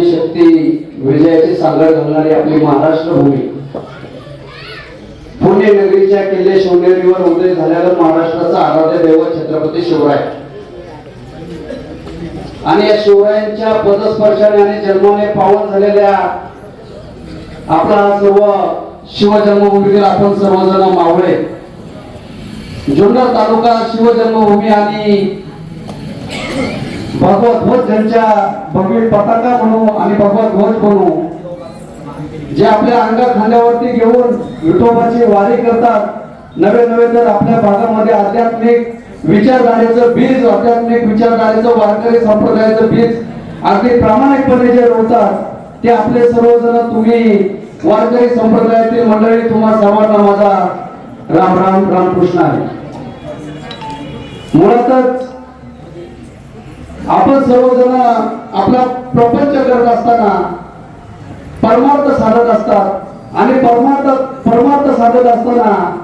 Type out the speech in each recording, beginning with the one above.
नारी शक्ती विजयाची सांगड घालणारी आपली महाराष्ट्र भूमी. पुणे नगरीच्या किल्ले शिवनेरीवर उदय झालेलं महाराष्ट्राचा आराध्य दैवत छत्रपती शिवराय. आणि या शिवरायांच्या पदस्पर्शाने आणि जन्माने पावन झालेल्या आपला हा सर्व शिवजन्मभूमीतील आपण सर्वजण मावळे. जुन्नर तालुका शिवजन्मभूमी आणि भगवत ध्वज ज्यांच्या भगवी पताका म्हणू आणि भगवत ध्वज म्हणू जे आपल्या अंगात खांद्यावरती घेऊन विठोबाची वारी करतात नवे नवे तर आपल्या भागामध्ये आध्यात्मिक विचारधारेचं बीज आध्यात्मिक विचारधारेचं वारकरी संप्रदायाचं बीज अगदी प्रामाणिकपणे जे रोवतात ते आपले सर्वजण तुम्ही वारकरी संप्रदायातील मंडळी तुम्हा सर्वांना माझा राम राम रामकृष्ण आहे. मुळातच आपण सर्वजण आपला प्रपंच करत असताना परमार्थ साधत असतात. आणि परमार्थ परमार्थ साधत असताना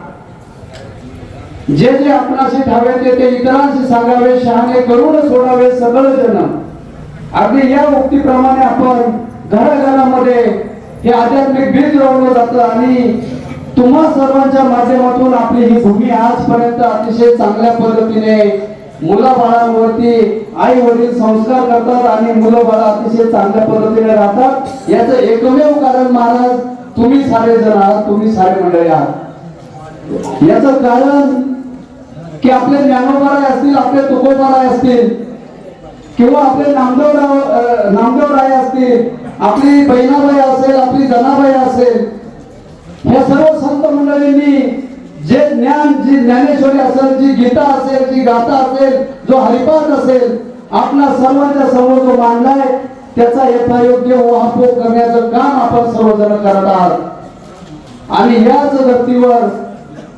जे जे आपणाशी ठावे ते इतरांशी सांगावे शहाणे करून सोडावे सगळं जण. अगदी या उक्तीप्रमाणे आपण घराघरामध्ये हे आध्यात्मिक बीज रोवलं जातं आणि तुम्हा सर्वांच्या माध्यमातून आपली ही भूमी आजपर्यंत अतिशय चांगल्या पद्धतीने मुलाबाळांवरती आई वडील संस्कार करतात आणि मुलं बाळ अतिशय चांगल्या पद्धतीने राहतात. याचं एकमेव कारण महाराज तुम्ही सारे जण आहात तुम्ही सारे मंडळी आहात. याच कारण की आपले ज्ञानोबाराय असतील आपले तुकोबाराय असतील किंवा आपले नामदेवराव नामदेव नामदेवराय असतील आपली बहिणाबाई असेल आपली जनाबाई असेल या सर्व संत मंडळींनी जे ज्ञान जी ज्ञानेश्वरी असेल जी गीता असेल जी गाथा असेल जो हरिपाठ असेल आपला सर्वांच्या समोर जो मांडलाय त्याचा यथायोग्य वाहतूक करण्याचं काम आपण सर्वजण करत आहात. आणि याच धर्तीवर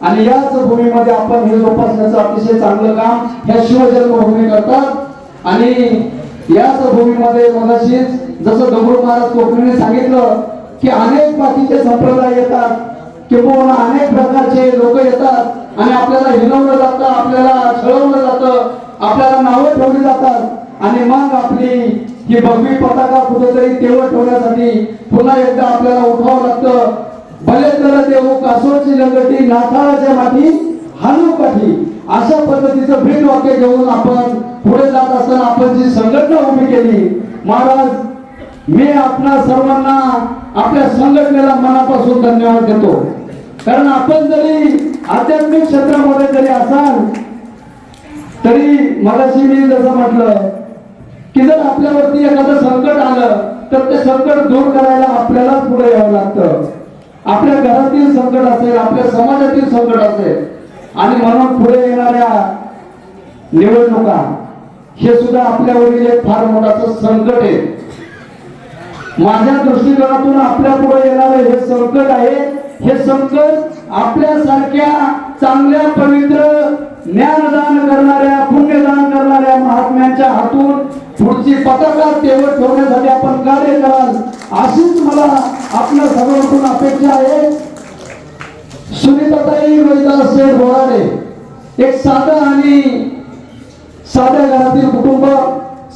आणि याच भूमीमध्ये आपण हे जोपासण्याचं अतिशय चांगलं काम ह्या शिवजन्मभूमी करतात. आणि याच भूमीमध्ये मगाशीच जसं डोंगर महाराज कोकणीने सांगितलं की अनेक बाकीचे संप्रदाय येतात. किंवा अनेक प्रकारचे लोक येतात आणि आपल्याला हिनवलं जातं आपल्याला छळवलं जातं आपल्याला नावं ठेवली जातात. आणि मग आपली ही भगवी पताका कुठेतरी तेवढ ठेवण्यासाठी पुन्हा एकदा आपल्याला उठावं लागतं. भले तर देऊ कासोची लंगटी नाथाळाच्या माठी हानू काठी अशा पद्धतीचं भेट वाक्य घेऊन आपण पुढे जात असताना आपण जी संघटना उभी केली महाराज मी आपणा सर्वांना आपल्या संघटनेला मनापासून धन्यवाद देतो. कारण आपण जरी आध्यात्मिक क्षेत्रामध्ये जरी असाल तरी मलाशी मी जसं म्हटलं की जर आपल्यावरती एखादं संकट आलं तर ते संकट दूर करायला आपल्यालाच पुढे यावं लागतं. आपल्या घरातील संकट असेल आपल्या समाजातील संकट असेल आणि म्हणून पुढे येणाऱ्या निवडणुका हे सुद्धा आपल्यावरील एक फार मोठाचं संकट आहे. माझ्या दृष्टिकोनातून आपल्या पुढे येणारे हे संकट आहे हे संकट आपल्यासारख्या चांगल्या पवित्र ज्ञानदान करणाऱ्या पुण्यदान करणाऱ्या महात्म्यांच्या हातून पुढची पताका तेवढ ठेवण्यासाठी आपण कार्य कराल अशीच मला आपल्या सर्वांकडून अपेक्षा आहे. सुनीताताई रोहिदास शेठ बोराडे एक साधं आणि साध्या घरातील कुटुंब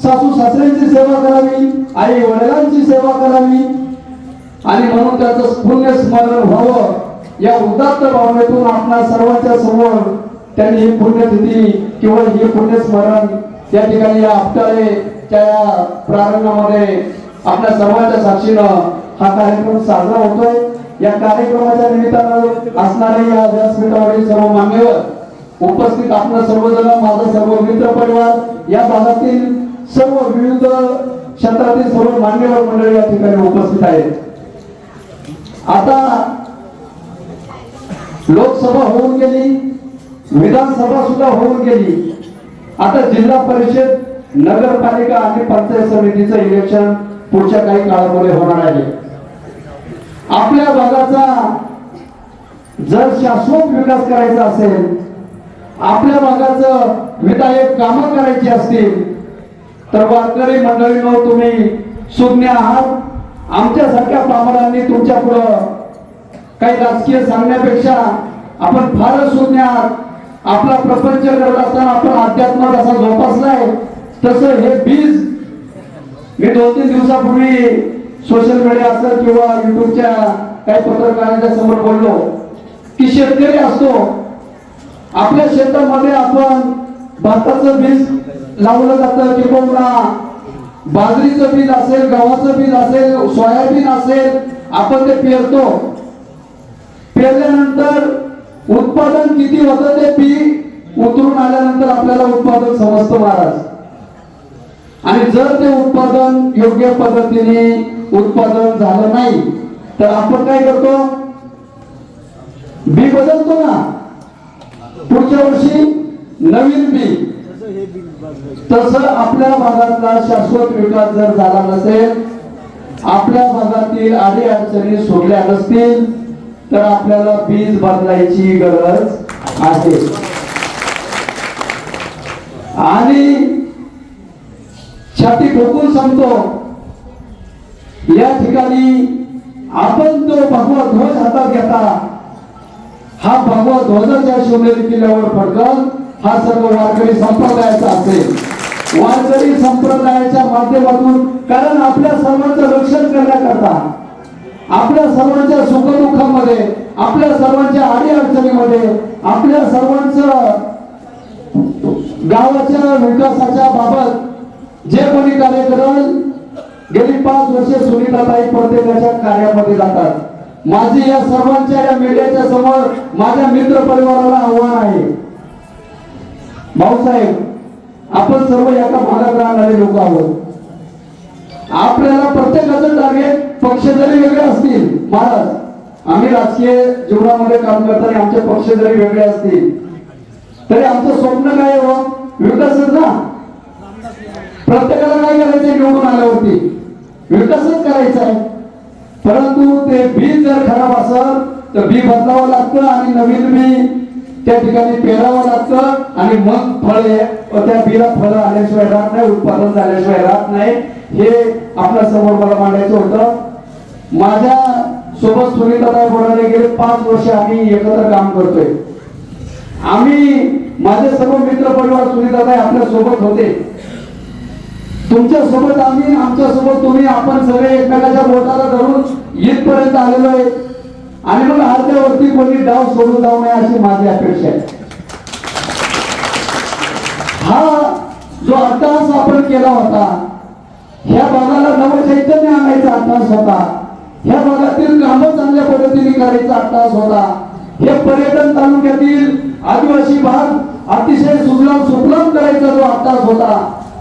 सासू सासऱ्यांची सेवा करावी आई वडिलांची सेवा करावी आणि म्हणून त्याचं पुण्य स्मरण व्हावं. या उदात्त भावनेतून आपणा सर्वांच्या समोर त्यांनी ही पुण्यतिथी किंवा हे पुण्यस्मरण या ठिकाणी या आपटाळेच्या या प्रारंभामध्ये आपल्या सर्वांच्या साक्षीनं हा कार्यक्रम साजरा होतोय. या कार्यक्रमाच्या निमित्तानं असणारे या व्यासपीठावरील सर्व मान्यवर उपस्थित आपलं सर्वजण माझा सर्व मित्र परिवार या भागातील सर्व विविध क्षेत्रातील सर्व मान्यवर मंडळी या ठिकाणी उपस्थित आहेत. आता लोकसभा होऊन गेली विधानसभा सुद्धा होऊन गेली. आता जिल्हा परिषद नगरपालिका आणि पंचायत समितीचं इलेक्शन पुढच्या काही काळामध्ये होणार आहे. आपल्या भागाचा जर शाश्वत विकास करायचा असेल आपल्या भागाचं विधायक कामं करायची असतील तर वारकरी मंडळीनो तुम्ही सुज्ञ आहात. आमच्यासारख्या पामरांनी तुमच्या पुढं काही राजकीय सांगण्यापेक्षा आपण फारच सुज्ञ आहात आपला प्रपंच करत असताना आपण अध्यात्मात असा जोपासलाय. तसं हे बीज मी दोन तीन दिवसापूर्वी सोशल मीडिया असेल किंवा युट्यूबच्या काही पत्रकारांच्या समोर बोललो. की शेतकरी असतो. आपल्या शेतामध्ये आपण भाताचं बीज लावलं जातं किंवा बाजरीचं बीज असेल गव्हाचं बीज असेल सोयाबीन असेल आपण ते पेरतो. पेरल्यानंतर उत्पादन किती होतं ते पीक उतरून आल्यानंतर आपल्याला उत्पादन समजतं महाराज. आणि जर ते उत्पादन योग्य पद्धतीने उत्पादन झालं नाही तर आपण काय करतो? बी बदलतो ना. पुढच्या वर्षी नवीन बी. तसं आपल्या भागातला शाश्वत विकास जर झाला नसेल आपल्या भागातील आधी अडचणी सोडल्या नसतील तर आपल्याला बीज बदलायची गरज आहे. आणि छाती ठोकून सांगतो या ठिकाणी आपण तो भगवा ध्वज हातात घेता. हा भगवा ध्वजाच्या शिवनेरी किल्ल्यावर फडकल हा सर्व वारकरी संप्रदायाचा असेल. वारकरी संप्रदायाच्या माध्यमातून कारण आपल्या सर्वांचं रक्षण करण्याकरता आपल्या सर्वांच्या सुखदुःखामध्ये आपल्या सर्वांच्या अडीअडचणीमध्ये आपल्या सर्वांचं गावाच्या विकासाच्या बाबत जे कोणी कार्य करल गेली पाच वर्षे सुनीताताई प्रत्येकाच्या कार्यामध्ये जातात. माझी या सर्वांच्या या मीडियाच्या समोर माझ्या मित्र परिवाराला आव्हान आहे. भाऊसाहेब आपण सर्व एका भागात राहणारे लोक आहोत. आपल्याला प्रत्येकाचं टार्गेट पक्ष जरी वेगळे असतील महाराज आम्ही राजकीय जीवनामध्ये काम करताना आमचे पक्ष जरी वेगळे असतील तरी आमचं स्वप्न काय हो? विकासच ना प्रत्येकाला काय करायचं निवडून आल्यावरती? विकासच करायचा आहे. परंतु ते बी जर खराब असेल तर बी बदलावं लागतं आणि नवीन बी त्या ठिकाणी पेरावं लागतं आणि मग फळ त्या बीला फळ आल्याशिवाय राहत नाही उत्पादन झाल्याशिवाय राहत नाही. हे आपल्यासमोर मला मांडायचं होतं. माझ्या सोबत सुनीताताई बोलायला गेले पाच वर्ष आम्ही एकत्र काम करतोय. आम्ही माझे सर्व मित्र परिवार सुनीताताई आपल्यासोबत होते. तुमच्यासोबत आम्ही आमच्यासोबत तुम्ही आपण सगळे एकमेकाच्या बोटाला धरून इथपर्यंत आलेलो आहे. आणि मग अर्ध्यावरती कोणी डाव सोडून जाऊ नये अशी माझी अपेक्षा आहे. हा जो अट्टास आपण केला होता ह्या भागाला नव चैतन्य आणायचा अट्टास होता ह्या भागातील कामं चांगल्या पद्धतीने करायचा अट्टास होता हे पर्यटन तालुक्यातील आदिवासी भाग अतिशय सुजलाम सुफलाम करायचा जो अट्टास होता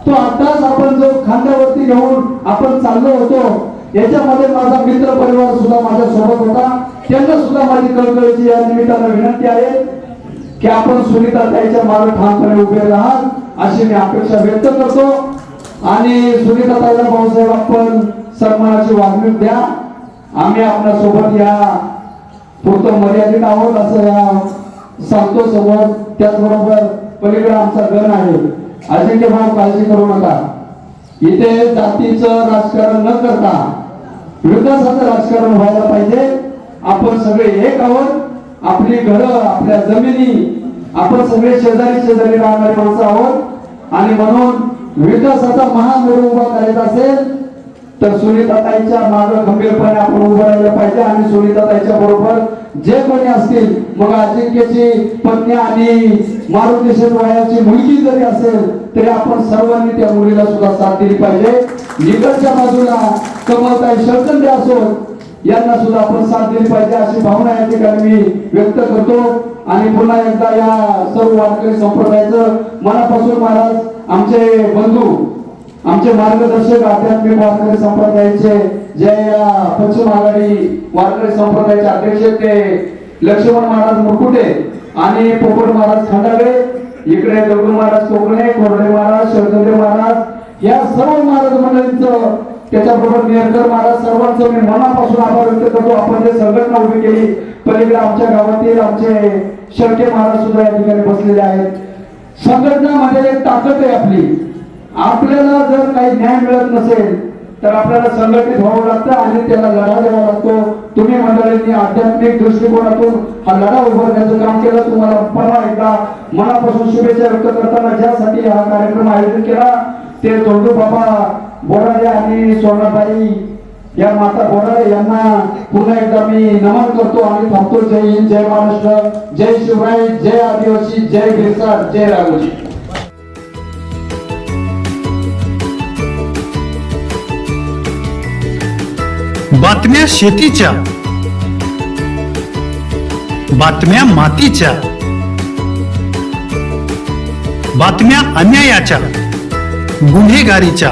तो अट्टास आपण जो खांद्यावरती घेऊन आपण चाललो होतो याच्यामध्ये माझा मित्र परिवार सुद्धा माझ्या सोबत होता. त्यांना सुद्धा माझी कळकळीची या निमित्तानं विनंती आहे की आपण सुनीता ताईच्या मागे ठामपणे उभे राहाल अशी मी अपेक्षा व्यक्त करतो. आणि सुनीता ताईला भाऊसाहेब आपण सन्मानाची वागणूक द्या. आम्ही आपल्यासोबत या पुरतं मर्यादित आहोत असं या सांगतो समोर त्याचबरोबर पलीकडे आमचा गण आहे. अजिंक्य भाऊ काळजी करू नका. इथे जातीचं राजकारण न करता विकासाचं राजकारण व्हायला पाहिजे. आपण सगळे एक आहोत. आपली घरं आपल्या जमिनी आपण सगळे शेजारी शेजारी राहणारे माणसं आहोत. आणि म्हणून विकासाचा महामेरू उभा करायचा असेल तर सुनीताताईच्या मागे खंबीरपणे आपण उभं राहिलं पाहिजे. आणि सुनीताताईच्या बरोबर जे कोणी असतील मग अजिंक्यची पत्नी आणि मारुती शेतवायाची मुलगी जरी असेल तरी आपण सर्वांनी त्या मुलीला सुद्धा साथ दिली पाहिजे. इकडच्या बाजूला कमलताई शरकंदे असो यांना सुद्धा आपण साथ दिली पाहिजे अशी भावना या ठिकाणी मी व्यक्त करतो. आणि पुन्हा एकदा या सर्व वारकरी संप्रदायाचं मनापासून महाराज आमचे बंधू आमचे मार्गदर्शक आध्यात्मिक वारकरी संप्रदायाचे जे या पश्चिम आघाडी वारकरी संप्रदायाचे अध्यक्ष ते लक्ष्मण महाराज मुकुटे आणि पोपट महाराज खंडागळे इकडे दगडू महाराज कोकणे कोरडे महाराज शरदे महाराज या सर्व महाराज मंडळींचं त्याच्याबरोबर निरंतर महाराज सर्वांचं मी मनापासून आभार व्यक्त करतो. आपण जे संघटना उभी केली पलीकडे आमच्या गावातील आमचे शेळके महाराज सुद्धा या ठिकाणी बसलेले आहेत. संघटनामध्ये एक ताकद आहे आपली. आपल्याला जर काही न्याय मिळत नसेल तर आपल्याला संघटित व्हावं लागतं आणि त्याला लढा द्यावा लागतो. तुम्ही मंडळींनी आध्यात्मिक दृष्टिकोनातून हा लढा उभारण्याचं काम केलं. तुम्हाला पुन्हा एकदा मनापासून शुभेच्छा व्यक्त करताना ज्यासाठी हा कार्यक्रम आयोजित केला ते तोंडू बाबा बोराडे आणि सोनाबाई या माता बोराडे यांना पुन्हा एकदा मी नमन करतो आणि थांबतो. जय हिंद जय महाराष्ट्र जय शिवराय जय आदिवासी जय बिरसा जय राघोजी बातम्या शेतीच्या बातम्या मातीच्या बातम्या अन्यायाच्या गुन्हेगारीच्या.